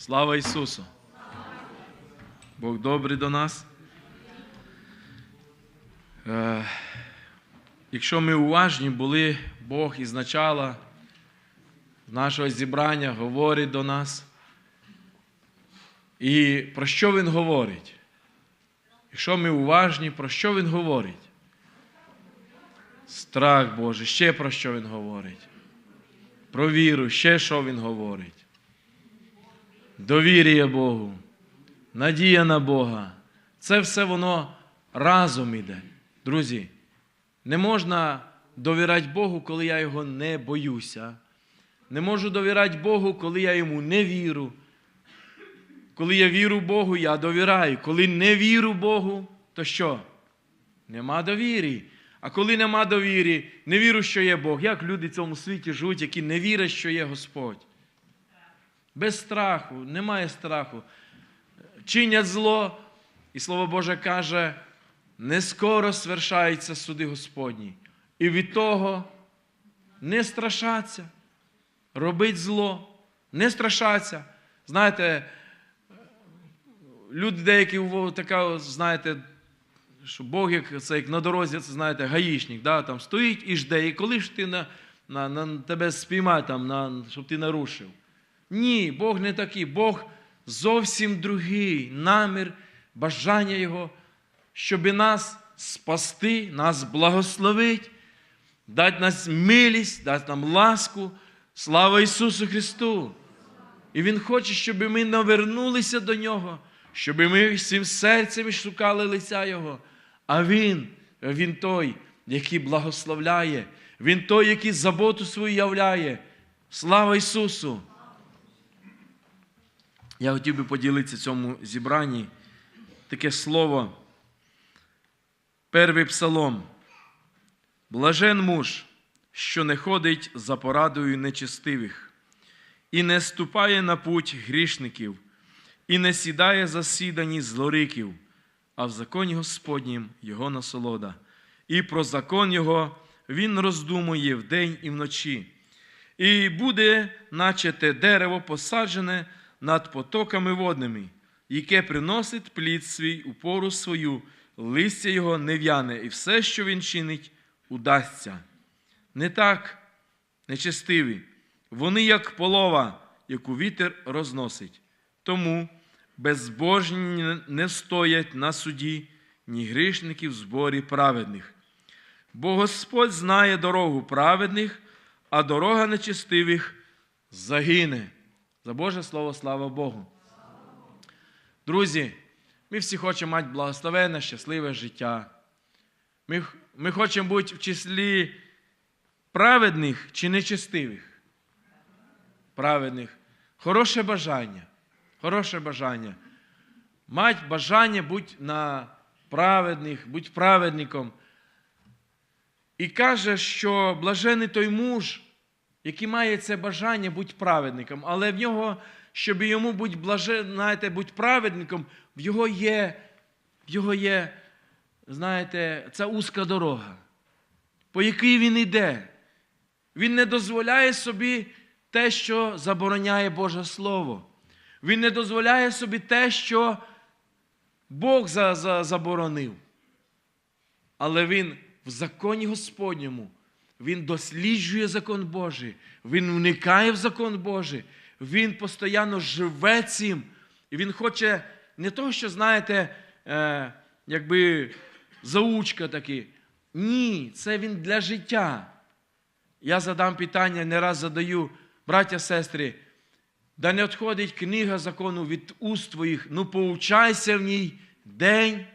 Слава Ісусу! Бог добрий до нас. Е, Якщо ми уважні були, Бог із начала нашого зібрання говорить до нас. І про що Він говорить? Якщо ми уважні, про що Він говорить? Страх Божий, ще про що Він говорить? Про віру, ще що Він говорить? Довір'я Богу, надія на Бога. Це все воно разом іде. Друзі, не можна довіряти Богу, коли я його не боюся. Не можу довіряти Богу, коли я йому не вірю. Коли я вірю Богу, я довіряю. Коли не вірю Богу, то що? Нема довірі. А коли нема довірі, не вірю, що є Бог. Як люди в цьому світі живуть, які не вірять, що є Господь? Без страху, немає страху. Чинять зло, і Слово Боже каже, не скоро свершаються суди Господні. І від того не страшаться, робить зло, не страшаться. Знаєте, люди деякі така, знаєте, що Бог як, це як на дорозі, це знаєте, гаїшник, да, там стоїть і жде, і коли ж ти на, на, на тебе спіймає, там, на, щоб ти нарушив. Ні, Бог не такий. Бог зовсім другий намір, бажання Його, щоб нас спасти, нас благословить, дати нас милість, дати нам ласку. Слава Ісусу Христу! І Він хоче, щоб ми навернулися до Нього, щоб ми всім серцем шукали лиця Його. А Він, Він той, який благословляє, Він той, який заботу свою являє. Слава Ісусу! Я хотів би поділитися цьому зібранні таке слово. Перший псалом. Блажен муж, що не ходить за порадою нечестивих, і не ступає на путь грішників, і не сідає за сідані злориків, а в законі Господнім його насолода. І про закон Його він роздумує вдень і вночі. І буде, наче те дерево посаджене над потоками водними, яке приносить плід свій у пору свою, листя його не в'яне, і все, що він чинить, удасться. Не так, нечестиві. Вони, як полова, яку вітер розносить. Тому безбожні не стоять на суді, ні грішники в зборі праведних. Бо Господь знає дорогу праведних, а дорога нечестивих загине. За Боже Слово, слава Богу. Друзі, ми всі хочемо мати благословенне, щасливе життя. Ми, ми хочемо бути в числі праведних чи нечестивих. Праведних. Хороше бажання. Хороше бажання. Мать бажання бути на праведних, бути праведником. І каже, що блажений той муж, який має це бажання бути праведником, але в нього, щоб йому бути блажен, знаєте, бути праведником, в його є, в його є, знаєте, ця узка дорога, по якій він йде. Він не дозволяє собі те, що забороняє Боже Слово. Він не дозволяє собі те, що Бог за, за, заборонив. Але він в законі Господньому, він досліджує закон Божий, він вникає в закон Божий, він постійно живе цим. І він хоче не того, що, знаєте, е, якби заучка такі. Ні, це він для життя. Я задам питання, не раз задаю, браття, сестри, да не відходить книга закону від уст твоїх, ну поучайся в ній день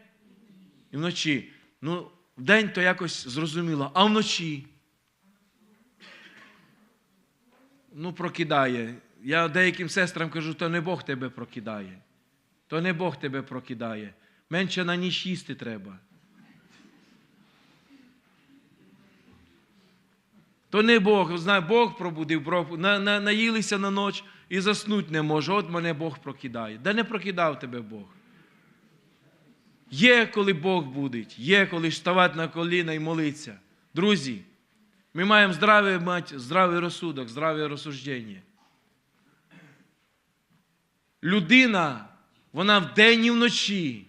і вночі. Ну, вдень то якось зрозуміло, а вночі. Ну, прокидає. Я деяким сестрам кажу, то не Бог тебе прокидає. То не Бог тебе прокидає. Менше на ніч їсти треба. То не Бог, знає, Бог пробудив, на, на, наїлися на ніч і заснуть не може. От мене Бог прокидає. Да не прокидав тебе Бог. Є, коли Бог буде, є, коли ставати на коліна і молитися. Друзі, ми маємо здравий, мати, здравий розсудок, здраве розсуждення. людина, вона вдень і вночі,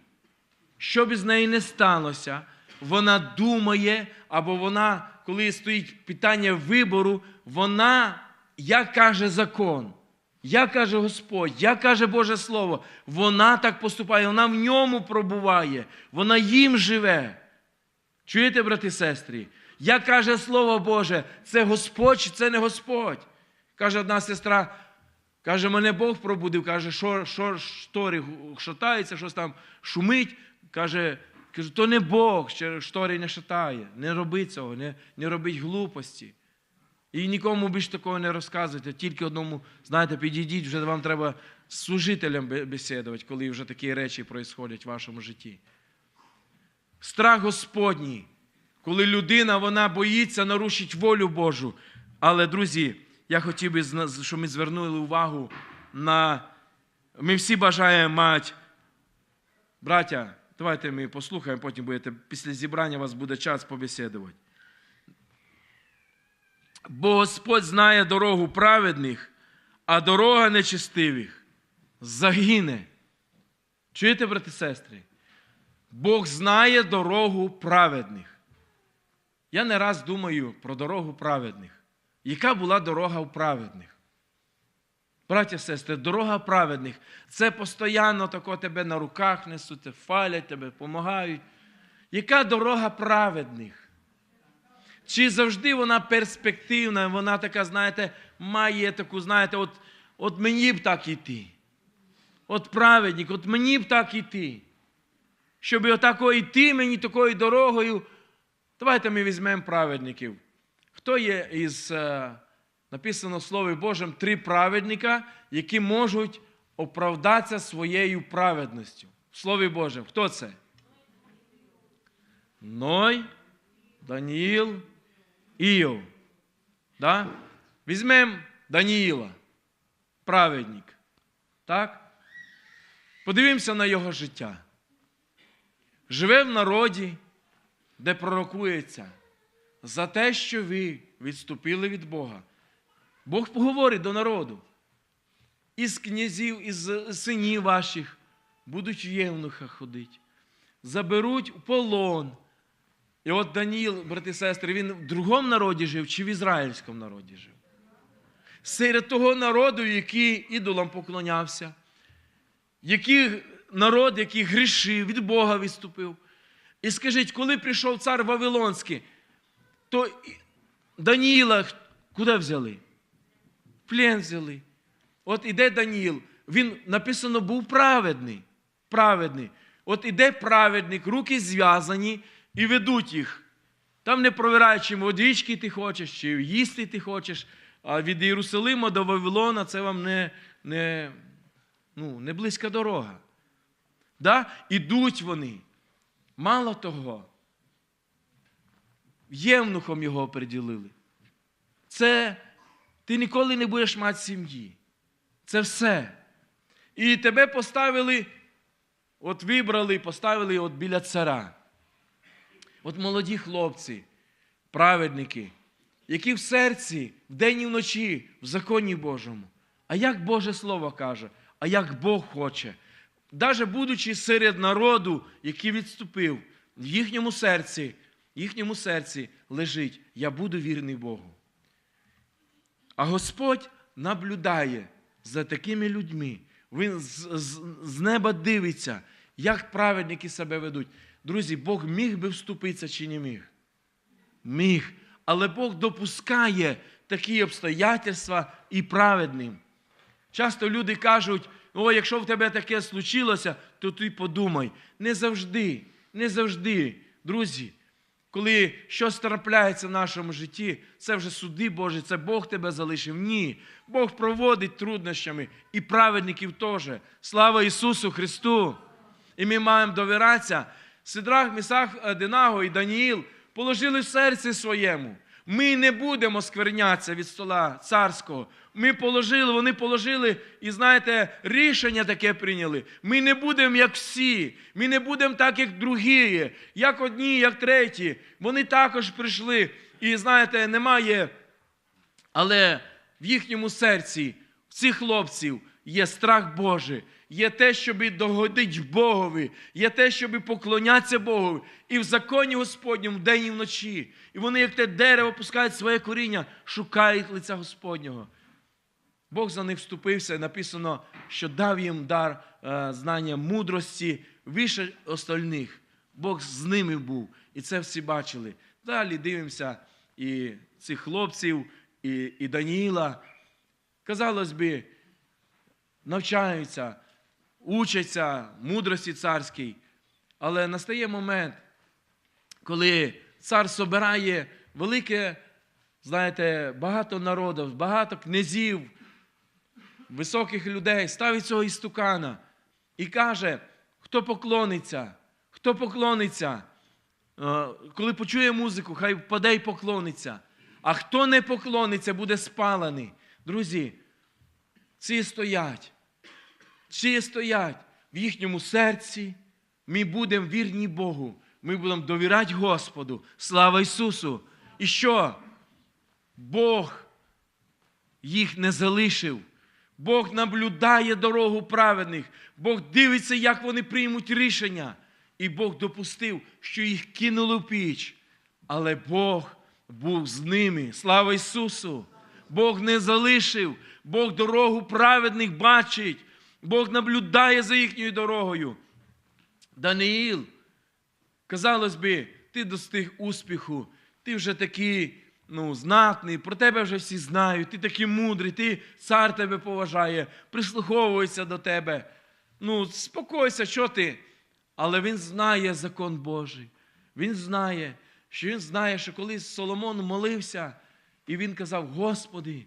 що б із неї не сталося, вона думає, або вона, коли стоїть питання вибору, вона, як каже закон, як каже Господь, як каже Боже Слово, вона так поступає, вона в ньому пробуває, вона їм живе. Чуєте, брати і сестри? Як каже Слово Боже, це Господь чи це не Господь? Каже одна сестра, каже, мене Бог пробудив, каже, що, що штори шатаються, щось там шумить. Каже, каже, то не Бог, ще штори не шатає. Не роби цього, не, не робіть глупості. І нікому більш такого не розказуйте. Тільки одному, знаєте, підійдіть, вже вам треба з служителем бесідувати, коли вже такі речі происходять в вашому житті. Страх Господній, коли людина вона боїться нарушить волю Божу. Але, друзі, я хотів би, щоб ми звернули увагу на. Ми всі бажаємо мати. Браття, давайте ми послухаємо, потім будете. Після зібрання у вас буде час побесідувати. Бо Господь знає дорогу праведних, а дорога нечестивих загине. Чуєте, брати і сестри? Бог знає дорогу праведних. Я не раз думаю про дорогу праведних. Яка була дорога у праведних? Браття сестри, дорога праведних це постійно тако тебе на руках несуть, фалять тебе, допомагають. Яка дорога праведних? Чи завжди вона перспективна, вона така, знаєте, має таку, знаєте, от, от мені б так іти. От праведник, от мені б так іти. Щоб отако йти мені такою дорогою. Давайте ми візьмемо праведників. Хто є із, е, написано в Слові Божому, три праведника, які можуть оправдатися своєю праведністю? В Слові Божому. Хто це? Ной, Даніїл, Іов. Да? Візьмемо Даніїла, праведник. Так? Подивимося на його життя. Живе в народі, де пророкується за те, що ви відступили від Бога. Бог говорить до народу. Із князів, із синів ваших будуть в євнуха ходити, заберуть у полон. І от Даніїл, брати і сестри, він в другому народі жив чи в ізраїльському народі жив? Серед того народу, який ідолам поклонявся, який народ, який грішив, від Бога відступив. І скажіть, коли прийшов цар Вавилонський, то Даніїла куди взяли? В плен взяли. От іде Даніїл, він написано був праведний. Праведний. От іде праведник, руки зв'язані і ведуть їх. Там не провирають, чи водички ти хочеш, чи їсти ти хочеш. А від Єрусалима до Вавилона це вам не, не, ну, не близька дорога. Да? Ідуть вони. Мало того, євнухом його приділили. Це ти ніколи не будеш мати сім'ї. Це все. І тебе поставили, от вибрали поставили от біля цара. От молоді хлопці, праведники, які в серці вдень і вночі в законі Божому. А як Боже Слово каже, а як Бог хоче, даже будучи серед народу, який відступив, в їхньому серці, в їхньому серці лежить, я буду вірний Богу. А Господь наблюдає за такими людьми. Він з, з, з неба дивиться, як праведники себе ведуть. Друзі, Бог міг би вступитися чи не міг? Міг. Але Бог допускає такі обстоятельства і праведним. Часто люди кажуть, о, якщо в тебе таке случилося, то ти подумай. Не завжди, не завжди, друзі. Коли щось трапляється в нашому житті, це вже суди Божі, це Бог тебе залишив. Ні. Бог проводить труднощами і праведників теж. Слава Ісусу Христу! І ми маємо довіратися. Сидрах, Місах, Адинаго і Даніїл положили в серці своєму. Ми не будемо сквернятися від стола царського. Ми положили, вони положили, і знаєте, рішення таке прийняли. Ми не будемо як всі, ми не будемо так, як другі, як одні, як треті. Вони також прийшли. І знаєте, немає, але в їхньому серці, в цих хлопців, є страх Божий, є те, щоб догодить Богові, є те, щоб поклонятися Богові. І в законі Господньому вдень і вночі. І вони, як те дерево, пускають своє коріння, шукають лиця Господнього. Бог за них вступився, і написано, що дав їм дар е, знання мудрості вище остальних. Бог з ними був, і це всі бачили. Далі дивимося і цих хлопців, і, і Даніїла. Казалось би, навчаються, учаться мудрості царській. Але настає момент, коли цар собирає велике, знаєте, багато народів, багато князів, високих людей, ставить цього істукана і каже, хто поклониться, хто поклониться, Е, коли почує музику, хай впаде і поклониться. А хто не поклониться, буде спалений. Друзі, ці стоять, ці стоять в їхньому серці. Ми будемо вірні Богу. Ми будемо довіряти Господу. Слава Ісусу! І що? Бог їх не залишив. Бог наблюдає дорогу праведних. Бог дивиться, як вони приймуть рішення. І Бог допустив, що їх кинули в піч. Але Бог був з ними. Слава Ісусу! Бог не залишив, Бог дорогу праведних бачить, Бог наблюдає за їхньою дорогою. Даниїл, казалось би, ти достиг успіху, ти вже такий ну, знатний, про тебе вже всі знають, ти такий мудрий, ти цар тебе поважає, прислуховується до тебе. Ну, спокойся, що ти? Але він знає закон Божий. Він знає, що він знає, що коли Соломон молився, і він казав: Господи,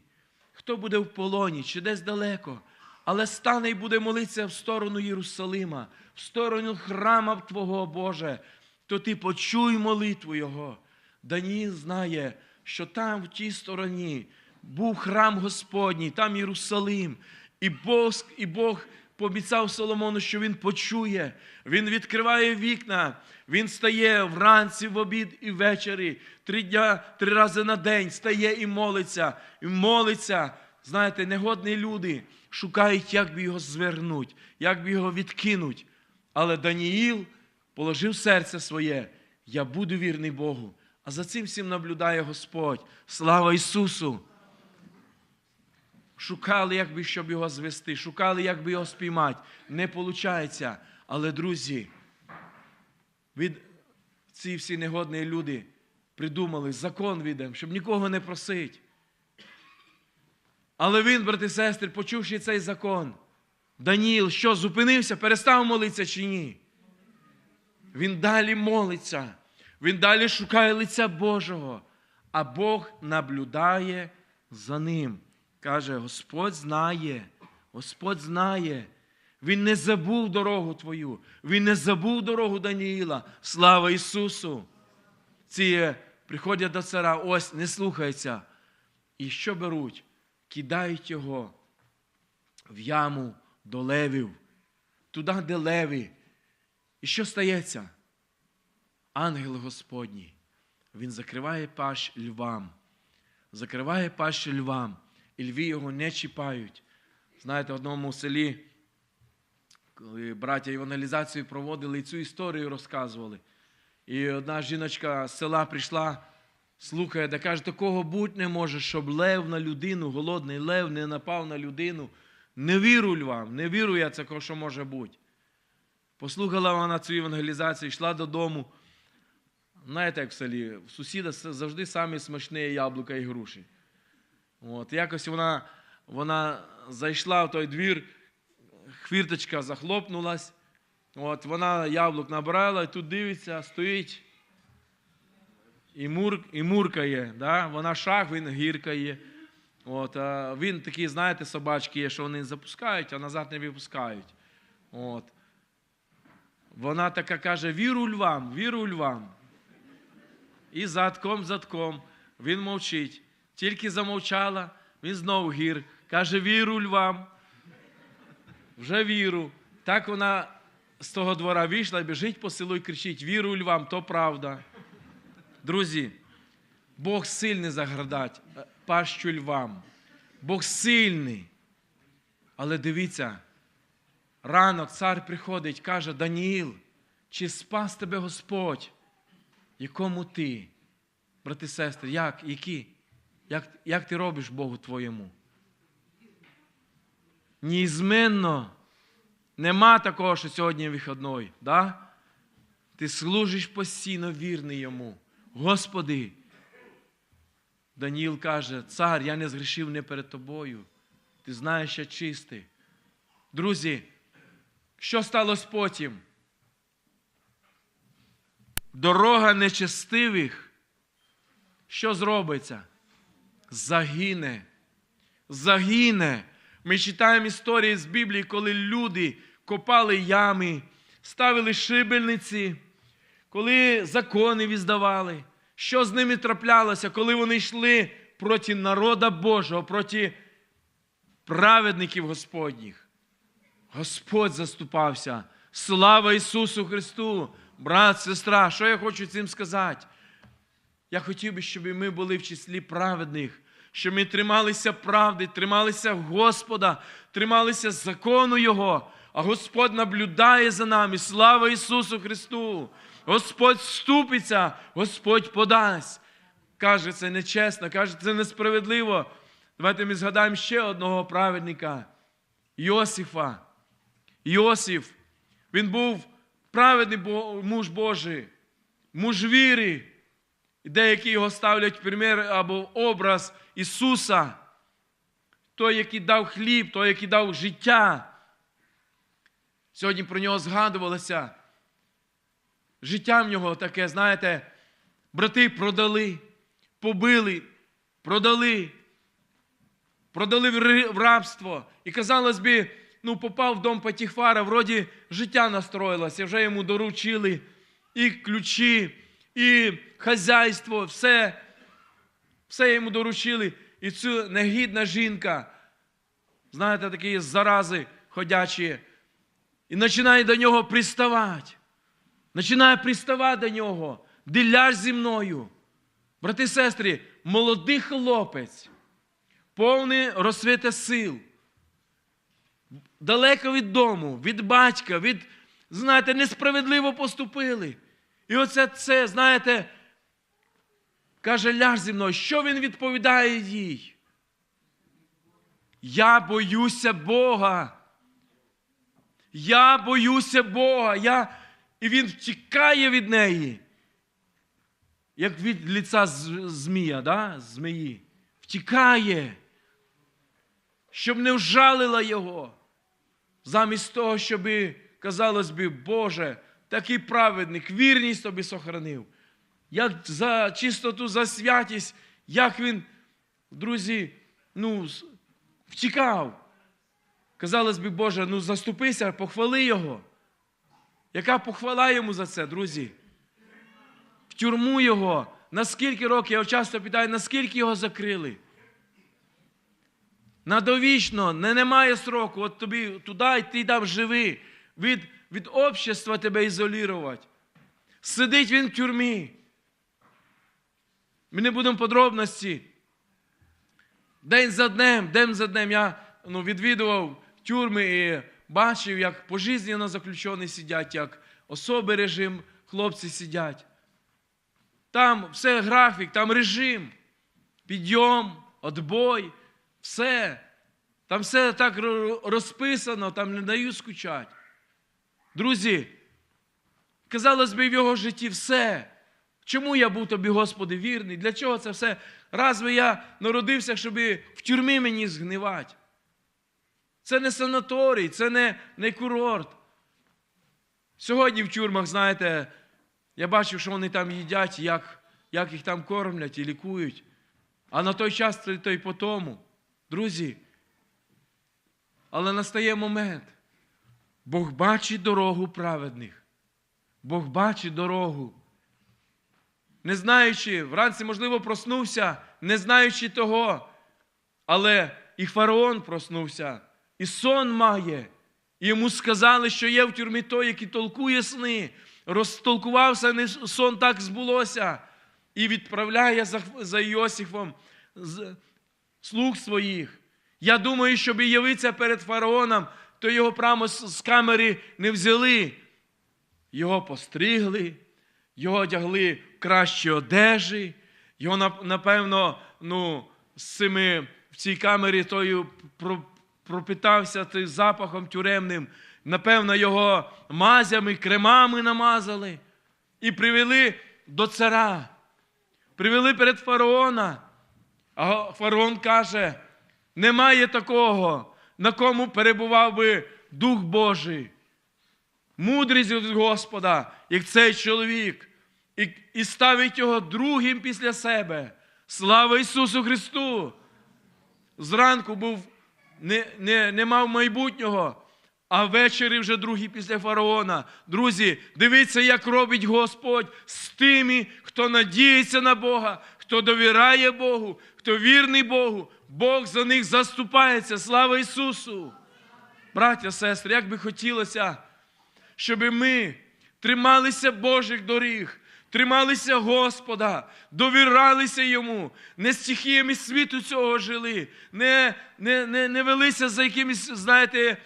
хто буде в полоні чи десь далеко, але стане і буде молитися в сторону Єрусалима, в сторону храма Твого Боже, то ти почуй молитву Його. Даніїл знає, що там, в тій стороні, був храм Господній, там Єрусалим, і Бог, і Бог пообіцяв Соломону, що він почує. Він відкриває вікна, він стає вранці, в обід і ввечері, три дня, три рази на день стає і молиться, і молиться. Знаєте, негодні люди шукають, як би його звернуть, як би його відкинуть. Але Даніїл положив серце своє, я буду вірний Богу. А за цим всім наблюдає Господь. Слава Ісусу! Шукали, як би, щоб його звести, шукали, як би його спіймати. Не виходить. Але, друзі, від ці всі негодні люди придумали закон віддам, щоб нікого не просити. Але він, брати і сестри, почувши цей закон, Даніїл, що зупинився, перестав молитися чи ні? Він далі молиться, він далі шукає лиця Божого, а Бог наблюдає за ним. Каже, Господь знає, Господь знає. Він не забув дорогу твою, Він не забув дорогу Даніїла. Слава Ісусу! Ці приходять до цара, ось не слухаються. І що беруть? Кидають його в яму до левів, туди, де леви. І що стається? Ангел Господній, він закриває пащ львам, закриває пащ львам, і льві його не чіпають. Знаєте, в одному селі, коли браття евангелізацію проводили і цю історію розказували. І одна жіночка з села прийшла, слухає, де каже, такого бути не може, щоб лев на людину, голодний лев не напав на людину. Не вірую вам, не вірю я це, що може бути. Послухала вона цю евангелізацію, йшла додому. Знаєте, як в селі, в сусіда завжди самі смачні яблука і груші. От, Якось вона вона зайшла в той двір, хвірточка захлопнулась. От, Вона яблук набрала і тут дивиться, стоїть і мур, і муркає. Да? Вона шах, він гіркає. От, а Він такий, знаєте, собачки є, що вони запускають, а назад не випускають. От. Вона така каже: віру львам, віру львам. І задком, задком. Він мовчить. Тільки замовчала, він знову гір. Каже, віру львам. Вже віру. Так вона з того двора вийшла, біжить по селу і кричить: Віру львам, то правда. Друзі, Бог сильний заградать, пащу львам. Бог сильний. Але дивіться, ранок цар приходить, каже: Даніїл, чи спас тебе Господь? Якому ти, брати сестри, як, які? Як, як ти робиш Богу твоєму? Неізменно нема такого, що сьогодні вихідний. Да? Ти служиш постійно вірний йому. Господи. Даніїл каже, цар, я не згрішив не перед тобою. Ти знаєш, я чистий. Друзі, що сталося потім? Дорога нечестивих, що зробиться? Загине. Загине. Ми читаємо історії з Біблії, коли люди копали ями, ставили шибельниці, коли закони віддавали. Що з ними траплялося, коли вони йшли проти народа Божого, проти праведників Господніх? Господь заступався. Слава Ісусу Христу! Брат, сестра, що я хочу цим сказати? Я хотів би, щоб ми були в числі праведних, щоб ми трималися правди, трималися Господа, трималися закону Його, а Господь наблюдає за нами. Слава Ісусу Христу! Господь вступиться, Господь подасть. Каже, це нечесно, каже, це несправедливо. Давайте ми згадаємо ще одного праведника Йосифа. Йосиф, він був праведний муж Божий, муж віри. Деякі його ставлять примір або образ Ісуса, той, який дав хліб, той, який дав життя. Сьогодні про нього згадувалося. Життя в нього таке, знаєте, брати продали, побили, продали, продали в рабство. І казалось би, ну, попав в дом Патіфара, вроді життя настроїлося, вже йому доручили і ключі, і хазяйство, все, все йому доручили. І цю негідна жінка, знаєте, такі зарази ходячі, і починає до нього приставати. Починає приставати до нього. Диляж зі мною. Брати і сестри, молодий хлопець, повний розсвіта сил, далеко від дому, від батька, від, знаєте, несправедливо поступили. І оце це, знаєте, каже, ляж зі мною. Що він відповідає їй? Я боюся Бога. Я боюся Бога. Я... І він втікає від неї. Як від ліца змія, да? змії. Втікає, щоб не вжалила його. Замість того, щоб, казалось би, Боже, такий праведник, вірність тобі сохранив. Як за чистоту, за святість, як він, друзі, ну, втікав. Казалось би, Боже, ну заступися, похвали його. Яка похвала йому за це, друзі? В тюрму його. На скільки років, я часто питаю, наскільки його закрили? На довічно, не немає сроку. От тобі туди і ти там живи. Від, від общества тебе ізолювати. Сидить він в тюрмі. Ми не будемо подробності. День за днем, день за днем я ну, відвідував тюрми і бачив, як пожизненно заключені сидять, як особий режим хлопці сидять. Там все графік, там режим, підйом, отбой, все. Там все так розписано, там не дають скучати. Друзі, казалось би, в його житті все. Чому я був тобі, Господи, вірний? Для чого це все? Разве я народився, щоб в тюрмі мені згнивати? Це не санаторій, це не, не курорт. Сьогодні в тюрмах, знаєте, я бачив, що вони там їдять, як, як їх там кормлять і лікують. А на той час то й по тому. Друзі. Але настає момент. Бог бачить дорогу праведних. Бог бачить дорогу. Не знаючи, вранці, можливо, проснувся, не знаючи того. Але і фараон проснувся, і сон має. І йому сказали, що є в тюрмі той, який толкує сни. Розтолкувався, не сон так збулося. І відправляє за, за Йосифом слуг своїх. Я думаю, щоб явитися перед фараоном, то його прямо з камери не взяли. Його постригли, його одягли в кращі одежі, його, напевно, ну, з цими, в цій камері тою пропитався тим запахом тюремним. Напевно, його мазями, кремами намазали і привели до цара. Привели перед фараона. А фараон каже: немає такого, на кому перебував би Дух Божий мудрість від Господа, як цей чоловік, і, і ставить його другим після себе. Слава Ісусу Христу! Зранку був, не, не, не мав майбутнього, а ввечері вже другий після фараона. Друзі, дивіться, як робить Господь з тими, хто надіється на Бога, хто довіряє Богу, хто вірний Богу. Бог за них заступається. Слава Ісусу! Браття, сестри, як би хотілося щоб ми трималися Божих доріг, трималися Господа, довіралися Йому, не стихіями світу цього жили, не, не, не, не велися за якимись, знаєте,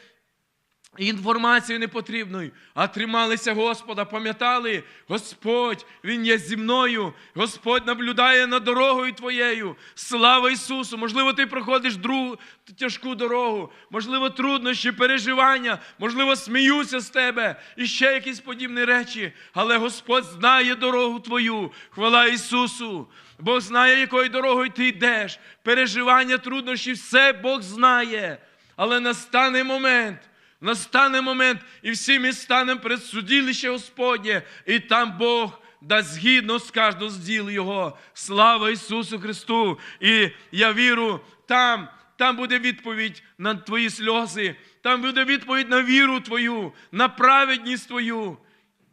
інформацією непотрібною, а трималися Господа, пам'ятали, Господь, Він є зі мною, Господь наблюдає над дорогою твоєю. Слава Ісусу! Можливо, ти проходиш другу тяжку дорогу, можливо, труднощі, переживання, можливо, сміються з тебе і ще якісь подібні речі. Але Господь знає дорогу твою. Хвала Ісусу! Бог знає, якою дорогою ти йдеш. Переживання, труднощі, все Бог знає. Але настане момент. Настане момент, і всі ми станемо перед судилище Господнє, і там Бог дасть згідно з кожного з діл Його. Слава Ісусу Христу! І я вірю, там, там буде відповідь на твої сльози, там буде відповідь на віру твою, на праведність твою.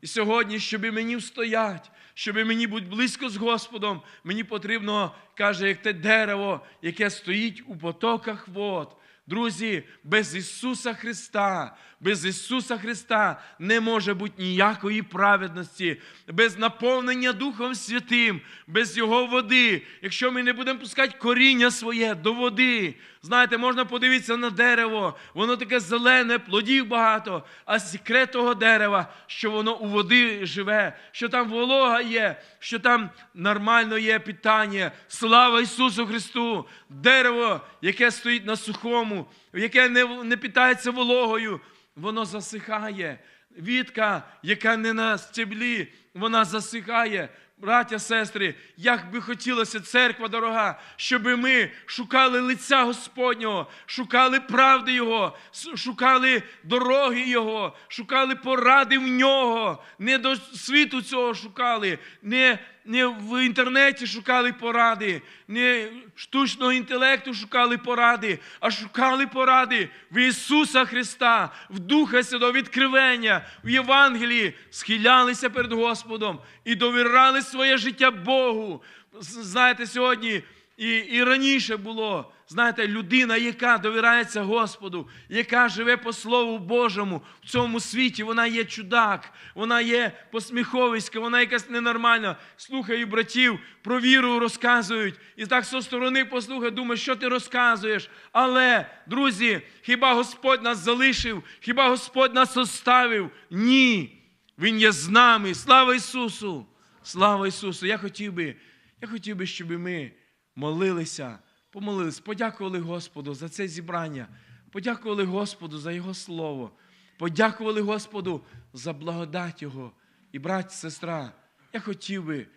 І сьогодні, щоб мені встоять, щоб мені бути близько з Господом, мені потрібно, каже, як те дерево, яке стоїть у потоках вод. Друзі, без Ісуса Христа, без Ісуса Христа не може бути ніякої праведності, без наповнення Духом Святим, без Його води. Якщо ми не будемо пускати коріння своє до води, знаєте, можна подивитися на дерево, воно таке зелене, плодів багато, а секрет того дерева, що воно у води живе, що там волога є, що там нормально є питання. Слава Ісусу Христу! Дерево, яке стоїть на сухому, яке не, не питається вологою, воно засихає. Вітка, яка не на стеблі, вона засихає. Браття, сестри, як би хотілося, церква дорога, щоб ми шукали лиця Господнього, шукали правди Його, шукали дороги Його, шукали поради в нього, не до світу цього шукали, не, не в інтернеті шукали поради, не штучного інтелекту шукали поради, а шукали поради в Ісуса Христа, в Духа Святого, відкривення, в Євангелії, схилялися перед Господом і довіряли своє життя Богу. Знаєте, сьогодні і, і раніше було, знаєте, людина, яка довіряється Господу, яка живе по Слову Божому в цьому світі, вона є чудак, вона є посміховиська, вона якась ненормальна. Слухаю братів, про віру розказують. І так зі сторони послухай, думаю, що ти розказуєш. Але, друзі, хіба Господь нас залишив, хіба Господь нас оставив? Ні. Він є з нами. Слава Ісусу! Слава Ісусу! Я хотів би, я хотів би, щоб ми молилися, помолились, подякували Господу за це зібрання, подякували Господу за Його Слово, подякували Господу за благодать Його. І, брат, сестра, я хотів би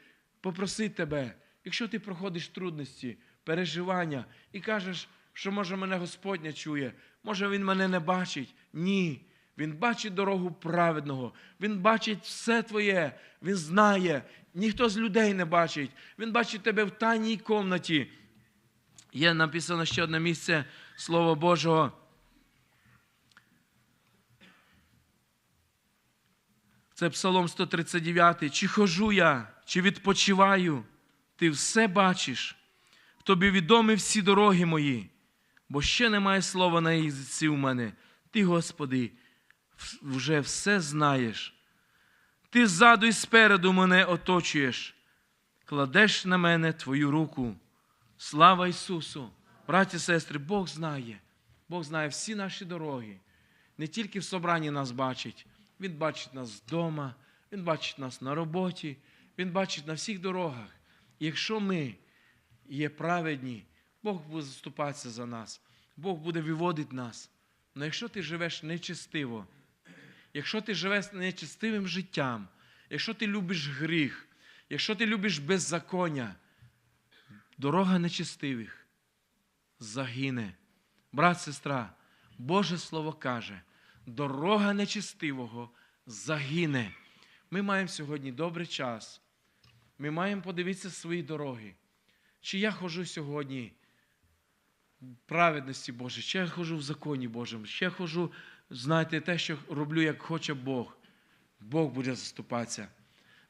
попросити тебе, якщо ти проходиш трудності, переживання і кажеш, що може мене Господь не чує, може Він мене не бачить. Ні. Він бачить дорогу праведного, Він бачить все твоє, Він знає, ніхто з людей не бачить. Він бачить тебе в тайній комнаті. Є написано ще одне місце Слова Божого. Це Псалом 139. Чи хожу я, чи відпочиваю, ти все бачиш, тобі відомі всі дороги мої, бо ще немає слова на язиці у мене. Ти, Господи, в- вже все знаєш. Ти ззаду і спереду мене оточуєш, кладеш на мене Твою руку. Слава Ісусу! Браті і сестри, Бог знає. Бог знає всі наші дороги. Не тільки в собранні нас бачить, Він бачить нас вдома, Він бачить нас на роботі, Він бачить на всіх дорогах. І якщо ми є праведні, Бог буде заступатися за нас, Бог буде виводити нас. Але якщо ти живеш нечестиво, якщо ти живеш нечестивим життям, якщо ти любиш гріх, якщо ти любиш беззаконня, дорога нечестивих загине. Брат, сестра, Боже Слово каже, дорога нечестивого загине. Ми маємо сьогодні добрий час. Ми маємо подивитися свої дороги. Чи я ходжу сьогодні в праведності Божій, чи я ходжу в законі Божому, чи я ходжу, знаєте, те, що роблю, як хоче Бог. Бог буде заступатися.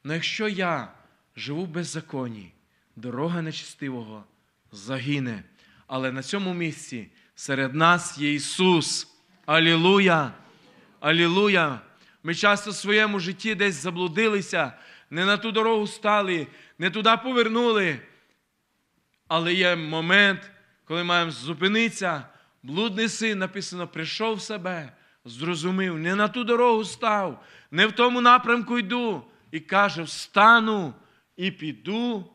Але якщо я живу в беззаконні, дорога нечестивого загине. Але на цьому місці серед нас є Ісус. Алілуя! Алілуя! Ми часто в своєму житті десь заблудилися, не на ту дорогу стали, не туди повернули. Але є момент, коли маємо зупинитися. Блудний син написано, прийшов в себе, зрозумів, не на ту дорогу став, не в тому напрямку йду. І каже: встану і піду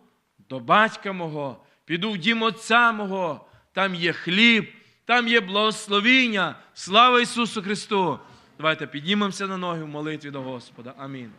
до батька мого, піду в дім отця мого, там є хліб, там є благословіння. Слава Ісусу Христу! Давайте піднімемося на ноги в молитві до Господа. Амінь.